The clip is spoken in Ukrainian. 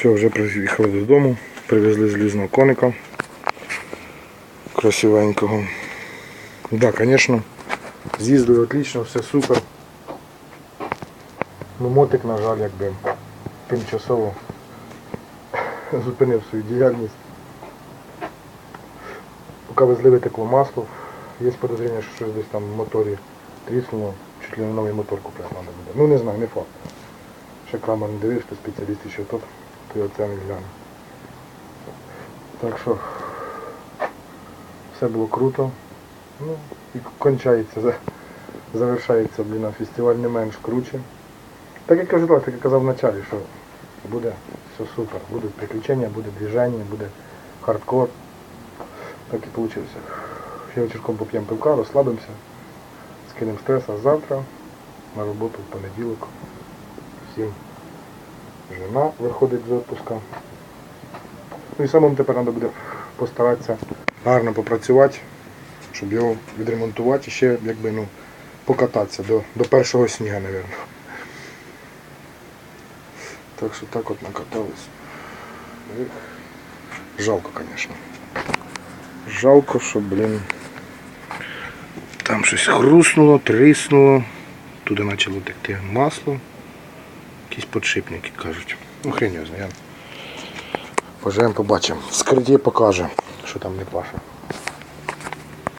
Все, вже приїхали додому, привезли злізного коника красивенького. Да, звісно, з'їздили отлично, все супер. Ну, мотик, на жаль, якби тимчасово зупинив свою діяльність. Поки везли витекло масло, є подозріння, що щось десь там в моторі тріснуло, чуть ли не новий мотор купляти треба буде. Ну не знаю, не факт. Ще Крамер не дивився, спеціаліст ще тут, то я це гляну. Так що все було круто. Ну, і кончається, завершається блін, фестиваль не менш круче. Так як я вже так я казав в началі, що буде все супер, будуть приключення, буде движення, буде хардкор. Так і вийшло. Ще вечірком поп'ємо пивка, розслабимося, скинемо стрес, а завтра на роботу в понеділок. Всім жена виходить з відпуска. Ну і самому тепер треба буде постаратися гарно попрацювати, щоб його відремонтувати і ще якби ну покататися до, до першого снігу, мабуть. Так що так от накатались. Жалко, звісно. Жалко, що, блін. Там щось хруснуло, тріснуло. Туди почало текти масло. Якісь подшипники кажуть. Ну хрень його знає. Поживемо, побачимо. Скриті покаже, що там не паше.